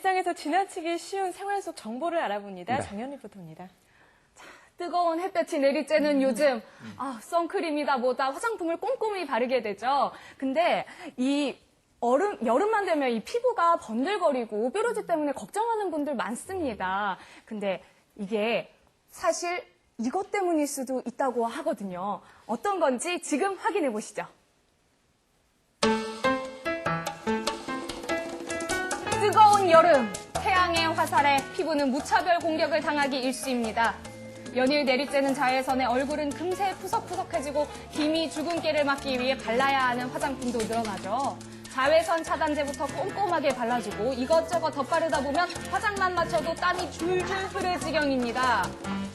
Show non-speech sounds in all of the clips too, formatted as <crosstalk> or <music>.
일상에서 지나치기 쉬운 생활 속 정보를 알아봅니다. 네. 정연 리포터입니다. 뜨거운 햇볕이 내리쬐는 요즘 아, 선크림이다 뭐다 화장품을 꼼꼼히 바르게 되죠. 근데 이 얼음, 여름만 되면 이 피부가 번들거리고 뾰루지 때문에 걱정하는 분들 많습니다. 근데 이게 사실 이것 때문일 수도 있다고 하거든요. 어떤 건지 지금 확인해 보시죠. 여름, 태양의 화살에 피부는 무차별 공격을 당하기 일쑤입니다. 연일 내리쬐는 자외선에 얼굴은 금세 푸석푸석해지고 기미 주근깨를 막기 위해 발라야 하는 화장품도 늘어나죠. 자외선 차단제부터 꼼꼼하게 발라주고 이것저것 덧바르다 보면 화장만 맞춰도 땀이 줄줄 흐를 지경입니다.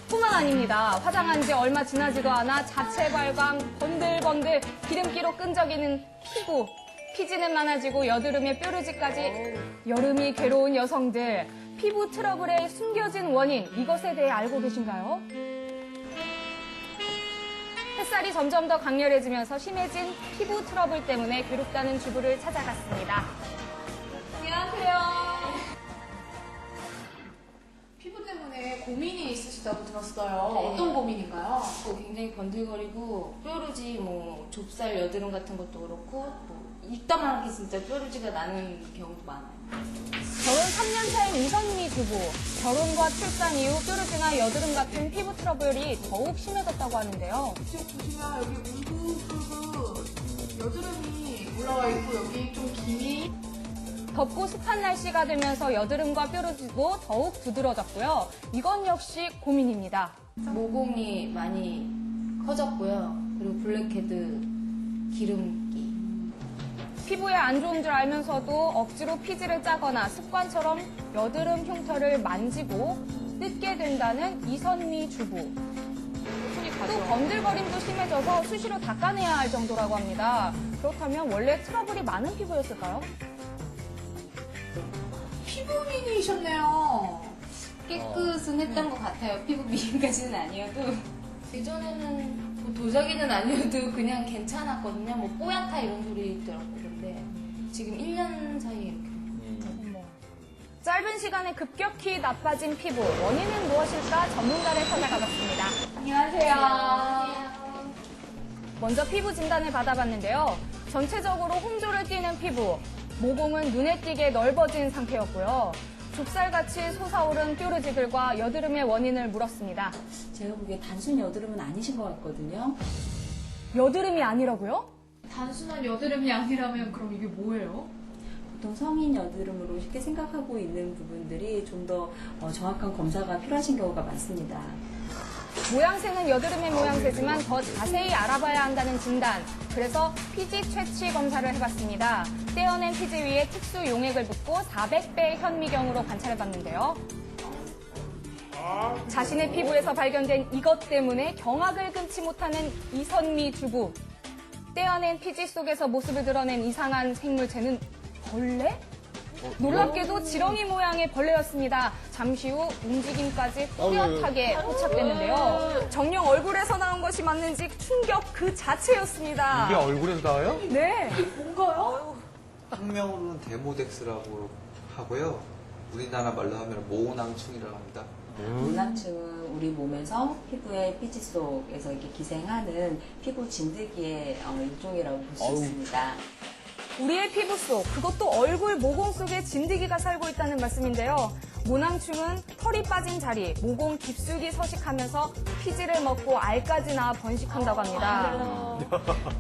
뿐만 아닙니다. 화장한 지 얼마 지나지도 않아 자체 발광, 번들번들, 기름기로 끈적이는 피부, 피지는 많아지고 여드름에 뾰루지까지 여름이 괴로운 여성들 피부 트러블의 숨겨진 원인 이것에 대해 알고 계신가요? 햇살이 점점 더 강렬해지면서 심해진 피부 트러블 때문에 괴롭다는 주부를 찾아갔습니다. 안녕하세요. 고민이 있으시다고 들었어요. 네. 어떤 고민인가요? 뭐 굉장히 번들거리고 뾰루지 뭐 좁쌀 여드름 같은 것도 그렇고 뭐 입다만하게 진짜 뾰루지가 나는 경우도 많아요. 결혼 3년 차인 이선미 주부. 결혼과 출산 이후 뾰루지나 여드름 같은 피부 트러블이 더욱 심해졌다고 하는데요. 지금 보시면 여기 울긋불긋 여드름이 올라와 있고 여기 좀 김이 덥고 습한 날씨가 되면서 여드름과 뾰루지도 더욱 두드러졌고요. 이건 역시 고민입니다. 모공이 많이 커졌고요. 그리고 블랙헤드 기름기. 피부에 안 좋은 줄 알면서도 억지로 피지를 짜거나 습관처럼 여드름 흉터를 만지고 뜯게 된다는 이선미 주부. 또 번들거림도 심해져서 수시로 닦아내야 할 정도라고 합니다. 그렇다면 원래 트러블이 많은 피부였을까요? 피부민이셨네요. 깨끗은 했던 것 같아요. 피부 미인까지는 아니어도. 예전에는 뭐 도자기는 아니어도 그냥 괜찮았거든요. 뭐 뽀얗다 이런 소리 있더라고요. 근데 지금 1년 사이에 이렇게. 짧은 시간에 급격히 나빠진 피부. 원인은 무엇일까 전문가를 찾아가봤습니다. 안녕하세요. 먼저 피부 진단을 받아봤는데요. 전체적으로 홍조를 띠는 피부, 모공은 눈에 띄게 넓어진 상태였고요. 좁쌀같이 솟아오른 뾰루지들과 여드름의 원인을 물었습니다. 제가 보기에 단순 여드름은 아니신 것 같거든요. 여드름이 아니라고요? 단순한 여드름이 아니라면 그럼 이게 뭐예요? 보통 성인 여드름으로 쉽게 생각하고 있는 부분들이 좀 더 정확한 검사가 필요하신 경우가 많습니다. 모양새는 여드름의 모양새지만 더 자세히 알아봐야 한다는 진단. 그래서 피지 채취 검사를 해봤습니다. 떼어낸 피지 위에 특수 용액을 붓고 400배 현미경으로 관찰해봤는데요. 자신의 피부에서 발견된 이것 때문에 경악을 금치 못하는 이선미 주부. 떼어낸 피지 속에서 모습을 드러낸 이상한 생물체는 벌레? 놀랍게도 지렁이 모양의 벌레였습니다. 잠시 후 움직임까지 뚜렷하게 포착됐는데요. 정녕 얼굴에서 나온 것이 맞는지 충격 그 자체였습니다. 이게 얼굴에서 나와요? 네. 학명으로는 데모덱스라고 하고요. 우리나라 말로 하면 모낭충이라고 합니다. 문낭충은 우리 몸에서 피부의 피지 속에서 이렇게 기생하는 피부 진드기의 어, 일종이라고 볼 수 있습니다. 우리의 피부 속, 그것도 얼굴 모공 속에 진드기가 살고 있다는 말씀인데요. 모낭충은 털이 빠진 자리, 모공 깊숙이 서식하면서 피지를 먹고 알까지 낳아 번식한다고 합니다.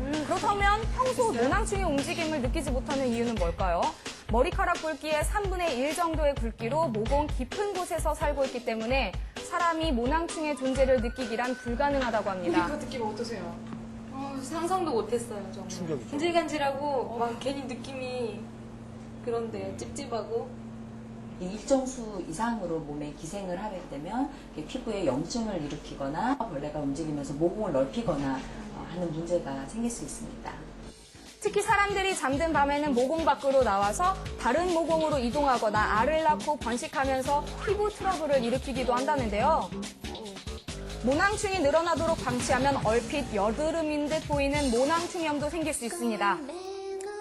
음, 그렇다면 평소 모낭충의 움직임을 느끼지 못하는 이유는 뭘까요? 머리카락 굵기의 3분의 1 정도의 굵기로 모공 깊은 곳에서 살고 있기 때문에 사람이 모낭충의 존재를 느끼기란 불가능하다고 합니다. 우리 그 느낌 어떠세요? 어, 상상도 못했어요, 정말. 충격이죠. 간질간질하고 막 괜히 느낌이 그런데 찝찝하고 이 일정 수 이상으로 몸에 기생을 하게 되면 이게 피부에 염증을 일으키거나 벌레가 움직이면서 모공을 넓히거나 어, 하는 문제가 생길 수 있습니다. 특히 사람들이 잠든 밤에는 모공 밖으로 나와서 다른 모공으로 이동하거나 알을 낳고 번식하면서 피부 트러블을 일으키기도 한다는데요. 모낭충이 늘어나도록 방치하면 얼핏 여드름인 듯 보이는 모낭충염도 생길 수 있습니다.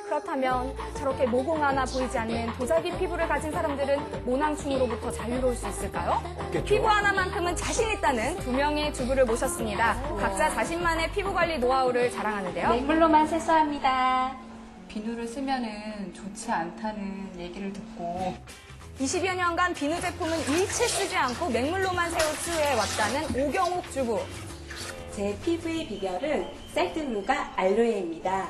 그렇다면 저렇게 모공 하나 보이지 않는 도자기 피부를 가진 사람들은 모낭충으로부터 자유로울 수 있을까요? 피부 하나만큼은 자신 있다는 두 명의 주부를 모셨습니다. 각자 자신만의 피부 관리 노하우를 자랑하는데요. 맹물로만 세수합니다. 비누를 쓰면은 좋지 않다는 얘기를 듣고 20여 년간 비누 제품은 일체 쓰지 않고 맹물로만 세수해 왔다는 오경옥 주부. 제 피부의 비결은 쌀뜨물과 알로에입니다.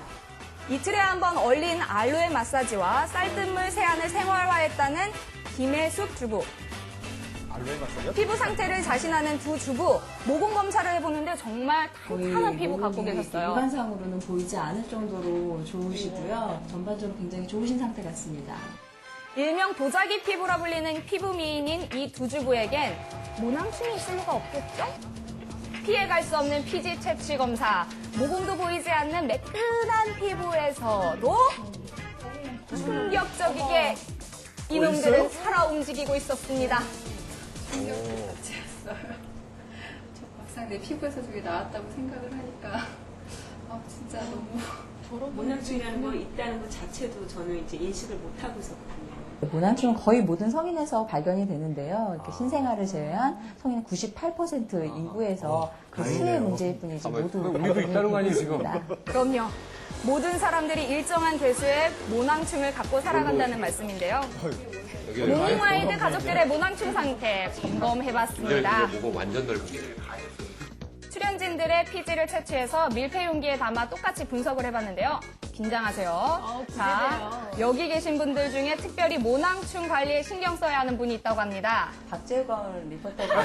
이틀에 한 번 얼린 알로에 마사지와 쌀뜨물 세안을 생활화했다는 김혜숙 주부. 피부 상태를 자신하는 두 주부 모공 검사를 해보는데 정말 탄탄한 피부 갖고 계셨어요. 일반상으로는 보이지 않을 정도로 좋으시고요. 전반적으로 굉장히 좋으신 상태 같습니다. 일명 도자기 피부라 불리는 피부 미인인 이 두 주부에겐 모낭충이 있을 리가 없겠죠? 피해갈 수 없는 피지 채취 검사, 모공도 보이지 않는 매끈한 피부에서도 충격적이게 이놈들은 살아 움직이고 있었습니다. 저 막상 내 피부에서 저게 나왔다고 생각을 하니까 아 진짜 너무 모낭충이라는 거 있다는 것 자체도 저는 이제 인식을 못 하고 있었거든요. 모낭충은 거의 모든 성인에서 발견이 되는데요. 이렇게 신생아를 제외한 성인 98% 인구에서 그 수의 문제일 뿐이지 모두 우리도 있다는 거 아니에요, 지금? 그럼요. 모든 사람들이 일정한 개수의 모낭충을 갖고 살아간다는 말씀인데요. 모닝와이드 가족들의 모낭충 상태 점검해봤습니다. 뭐가 완전 넓은데. 출연진들의 피지를 채취해서 밀폐 용기에 담아 똑같이 분석을 해봤는데요. 긴장하세요. 자, 여기 계신 분들 중에 특별히 모낭충 관리에 신경 써야 하는 분이 있다고 합니다. 박재건 리포터가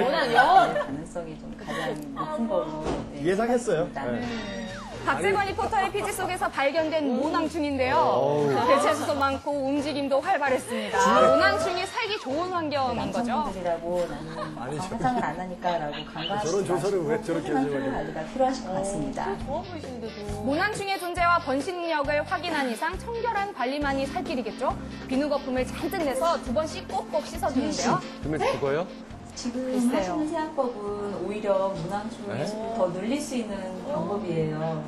모낭염 가능성이 좀 가장 높은 거로 네, 예상했어요. 생각합니다. 박재관 리포터의 피지 속에서 발견된 모낭충인데요. 개체수도 많고 움직임도 활발했습니다. 모낭충이 살기 좋은 환경인 거죠. 남성분들이라고 나는 화장을 안 하니까라고 강조하시지 저런 조사를 왜 저렇게 소중한 하셔가지고. 피부 관리가 필요하실 것 같습니다. 모낭충의 존재와 번식력을 확인한 이상 청결한 관리만이 살 길이겠죠. 비누 거품을 잔뜩 내서 두 번씩 꼭꼭 씻어주는데요. 그러면 죽어요? 지금 하시는 세안법은 오히려 모낭충의 네? 수를 더 늘릴 수 있는 방법이에요.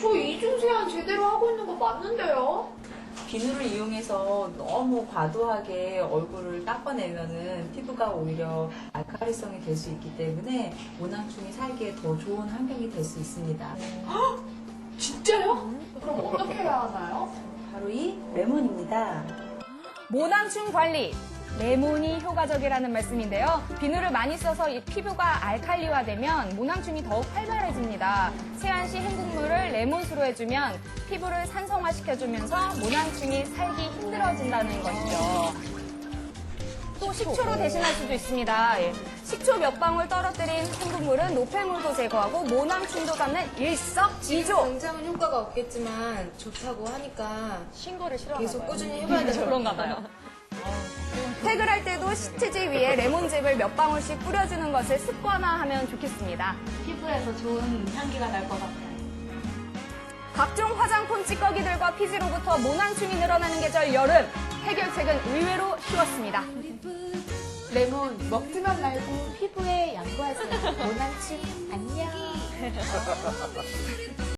저 이중세안 제대로 하고 있는 거 맞는데요? 비누를 이용해서 너무 과도하게 얼굴을 닦아내면은 피부가 오히려 알칼리성이 될 수 있기 때문에 모낭충이 살기에 더 좋은 환경이 될 수 있습니다. 진짜요? 그럼 어떻게 해야 하나요? 바로 이 레몬입니다. 모낭충 관리. 레몬이 효과적이라는 말씀인데요. 비누를 많이 써서 이 피부가 알칼리화되면 모낭충이 더욱 활발해집니다. 세안 시 헹굼물을 레몬수로 해주면 피부를 산성화시켜주면서 모낭충이 살기 힘들어진다는 것이죠. 또 식초로 대신할 수도 있습니다. 예. 식초 몇 방울 떨어뜨린 헹굼물은 노폐물도 제거하고 모낭충도 잡는 일석이조. 당장은 효과가 없겠지만 좋다고 하니까 신고를 싫어. 계속 꾸준히 해봐야 되는 <laughs> 그런가 봐요. 퇴근할 때도 시트지 위에 레몬즙을 몇 방울씩 뿌려주는 것을 습관화하면 좋겠습니다. 피부에서 좋은 향기가 날 것 같아요. 각종 화장품 찌꺼기들과 피지로부터 모낭충이 늘어나는 계절 여름. 해결책은 의외로 쉬웠습니다. 레몬 먹지만 말고 피부에 양보하세요. 모낭충 안녕. <laughs>